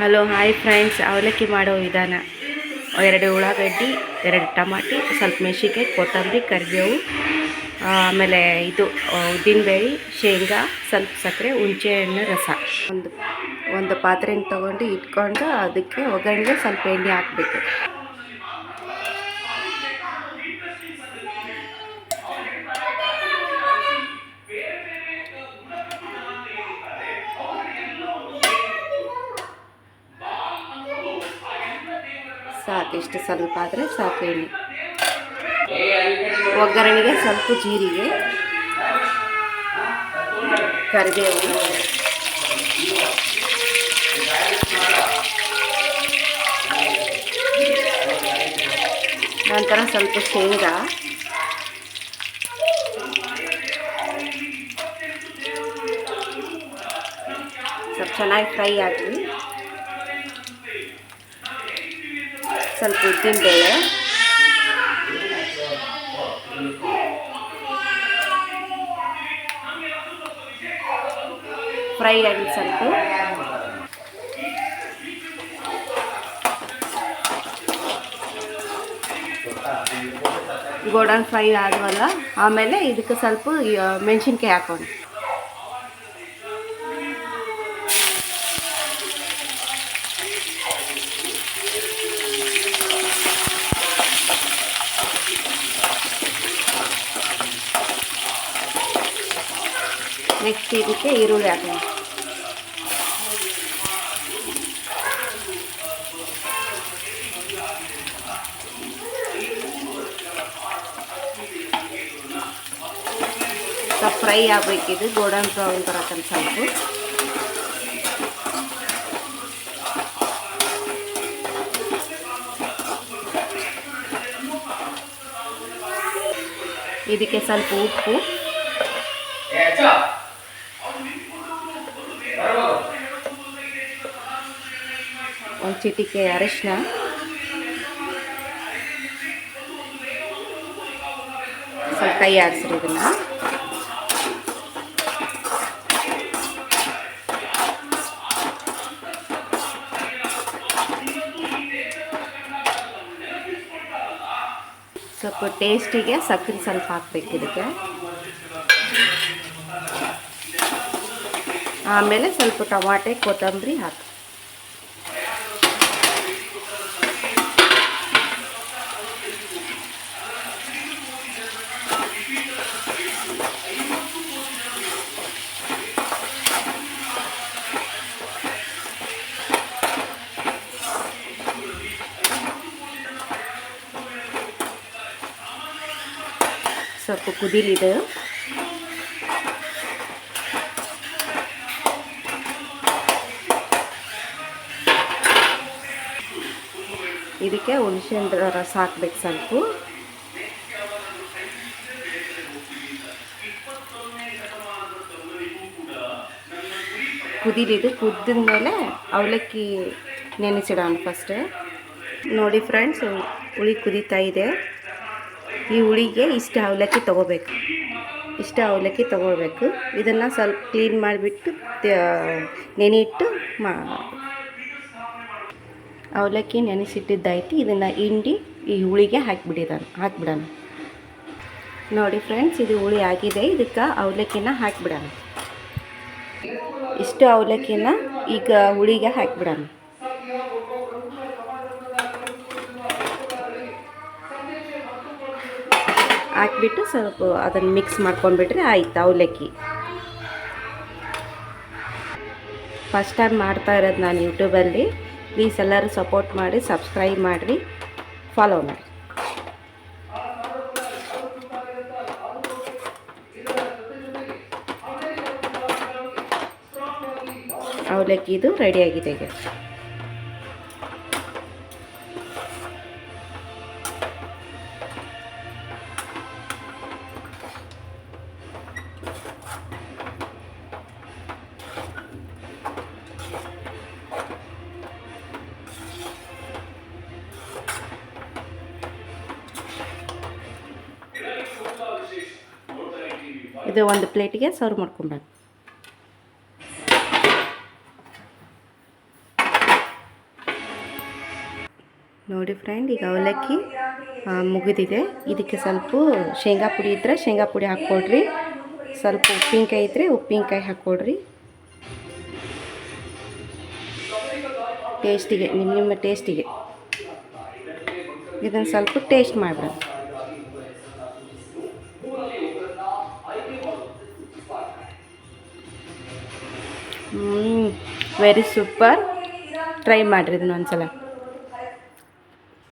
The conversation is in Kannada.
Hello, hi friends. ಅವಲಕ್ಕಿ ಮಾಡೋ ವಿಧಾನ. ಎರಡು ಉಳ್ಳಾಗಡ್ಡಿ, ಎರಡು ಟಮಾಟಿ, ಸ್ವಲ್ಪ ಮೆಣಸಿಕಾಯಿ ಕೊತ್ತಂಬರಿ, ಕರಿಬೇವು ಆಮೇಲೆ ಇದು ಉದ್ದಿನಬೇಳೆ, ಶೇಂಗಾ, ಸ್ವಲ್ಪ ಸಕ್ಕರೆ, ಹುಣಸೆಹಣ್ಣು, ರಸ. ಒಂದು ಒಂದು ಪಾತ್ರೆನ ತೊಗೊಂಡು ಇಟ್ಕೊಂಡು ಅದಕ್ಕೆ ಒಗ್ಗರಣೆಗೆ ಸ್ವಲ್ಪ ಎಣ್ಣೆ ಹಾಕಬೇಕು. ಸಾಕು ಸ್ವಲ್ಪ ಆದರೆ ಸಾಕು ಎಣ್ಣೆ. ಒಗ್ಗರಣೆಗೆ ಸ್ವಲ್ಪ ಜೀರಿಗೆ, ಕರಿಬೇವು. ನಂತರ ಸ್ವಲ್ಪ ಶೇಂಗಾ. ಸ್ವಲ್ಪ ಚೆನ್ನಾಗಿ ಫ್ರೈ ಆಗಲಿ ಸ್ವಲ್ಪ ಉದ್ದಿನಬೇಳೆ ಫ್ರೈ ಆಗಿ ಸ್ವಲ್ಪ. ಗೋಡನ್ ಫ್ರೈ ಆದವಲ್ಲ? ಆಮೇಲೆ ಇದಕ್ಕೆ ಸ್ವಲ್ಪ ಮೆಣಸಿನ್ಕಾಯಿ ಹಾಕೊಂಡು ನೆಕ್ಸ್ಟ್ ಇದಕ್ಕೆ ಈರುಳ್ಳಿ ಹಾಕೋಣ ಸ್ವಲ್ಪ ಫ್ರೈ ಆಗಬೇಕಿದು ಗೋಲ್ಡನ್ ಬ್ರೌನ್ ಬರತ್ತಂತ ಸ್ವಲ್ಪ ಇದಕ್ಕೆ ಸ್ವಲ್ಪ ಉಪ್ಪು ಒಂದು ಚಿಟಿಕೆ ಅರಿಶಿನ ಸ್ವಲ್ಪ ಕೈ ಆಡಿಸ್ರಿ ಇದನ್ನ ಸ್ವಲ್ಪ ಟೇಸ್ಟಿಗೆ ಸಕ್ಕರೆ ಸ್ವಲ್ಪ ಹಾಕ್ಬೇಕು ಇದಕ್ಕೆ ಆಮೇಲೆ ಸ್ವಲ್ಪ ಟಮಾಟೆ, ಕೊತ್ತಂಬರಿ ಹಾಕಿ ಸ್ವಲ್ಪ ಕುದಿಲಿದೆ. ಇದಕ್ಕೆ ಹುಣಸೆಹಣ್ಣು ರಸ ಹಾಕ್ಬೇಕು ಸ್ವಲ್ಪ. ಕುದಿಲಿದು, ಕುದ್ದಿದ ಮೇಲೆ ಅವಲಕ್ಕಿ ನೆನೆಸಿಡೋಣ ಫಸ್ಟ್ ನೋಡಿ ಫ್ರೆಂಡ್ಸ್ ಹುಳಿ ಕುದೀತಾ ಇದೆ. ಈ ಹುಳಿಗೆ ಇಷ್ಟು ಅವಲಕ್ಕಿ ತೊಗೋಬೇಕು. ಇಷ್ಟು ಅವಲಕ್ಕಿ ತೊಗೊಳ್ಬೇಕು ಇದನ್ನು ಸ್ವಲ್ಪ ಕ್ಲೀನ್ ಮಾಡಿಬಿಟ್ಟು ನೆನೆಯಿಟ್ಟು ಮಾ, ಅವಲಕ್ಕಿ ನೆನೆಸಿಟ್ಟಿದ್ದಾಯ್ತು. ಇದನ್ನು ಹಿಂಡಿ ಈ ಹುಳಿಗೆ ಹಾಕಿಬಿಡಿದ ಹಾಕಿಬಿಡೋಣ. ನೋಡಿ ಫ್ರೆಂಡ್ಸ್ ಇದು ಹುಳಿ ಆಗಿದೆ. ಇದಕ್ಕೆ ಅವಲಕ್ಕಿನ ಹಾಕಿಬಿಡೋಣ. ಇಷ್ಟು ಅವಲಕ್ಕಿನ ಈಗ ಹುಳಿಗೆ ಹಾಕಿಬಿಡೋಣ. ಹಾಕ್ಬಿಟ್ಟು ಸ್ವಲ್ಪ ಅದನ್ನು ಮಿಕ್ಸ್ ಮಾಡ್ಕೊಂಡ್ಬಿಟ್ರೆ ಆಯ್ತು, ಅವಲಕ್ಕಿ. ಫಸ್ಟ್ ಟೈಮ್ ಮಾಡ್ತಾ ಇರೋದು ನಾನು ಯೂಟ್ಯೂಬಲ್ಲಿ ಪ್ಲೀಸ್ ಎಲ್ಲರೂ ಸಪೋರ್ಟ್ ಮಾಡಿ ಸಬ್ಸ್ಕ್ರೈಬ್ ಮಾಡಿರಿ. ಫಾಲೋ ಮಾಡಿ. ಅವಲಕ್ಕಿ ಇದು ರೆಡಿಯಾಗಿದೆ ಇದು ಒಂದು ಪ್ಲೇಟಿಗೆ ಸರ್ವ್ ಮಾಡ್ಕೊಬೇಕು ನೋಡಿ ಫ್ರೆಂಡ್, ಈಗ ಅವಲಕ್ಕಿ ಮುಗಿದಿದೆ. ಇದಕ್ಕೆ ಸ್ವಲ್ಪ ಶೇಂಗಾ ಪುಡಿ ಇದ್ದರೆ ಶೇಂಗಾ ಪುಡಿ ಹಾಕ್ಕೊಡ್ರಿ. ಸ್ವಲ್ಪ ಉಪ್ಪಿನಕಾಯಿ ಇದ್ದರೆ ಉಪ್ಪಿನಕಾಯಿ ಹಾಕ್ಕೊಡ್ರಿ. ಟೇಸ್ಟಿಗೆ ನಿಮ್ಮ ನಿಮ್ಮ ಟೇಸ್ಟಿಗೆ ಇದನ್ನು ಸ್ವಲ್ಪ ಟೇಸ್ಟ್ ಮಾಡಿಬಿಡ. ವೆರಿ ಸೂಪರ್ ಟ್ರೈ ಮಾಡಿರಿ ಇದನ್ನ ಒಂದ್ಸಲ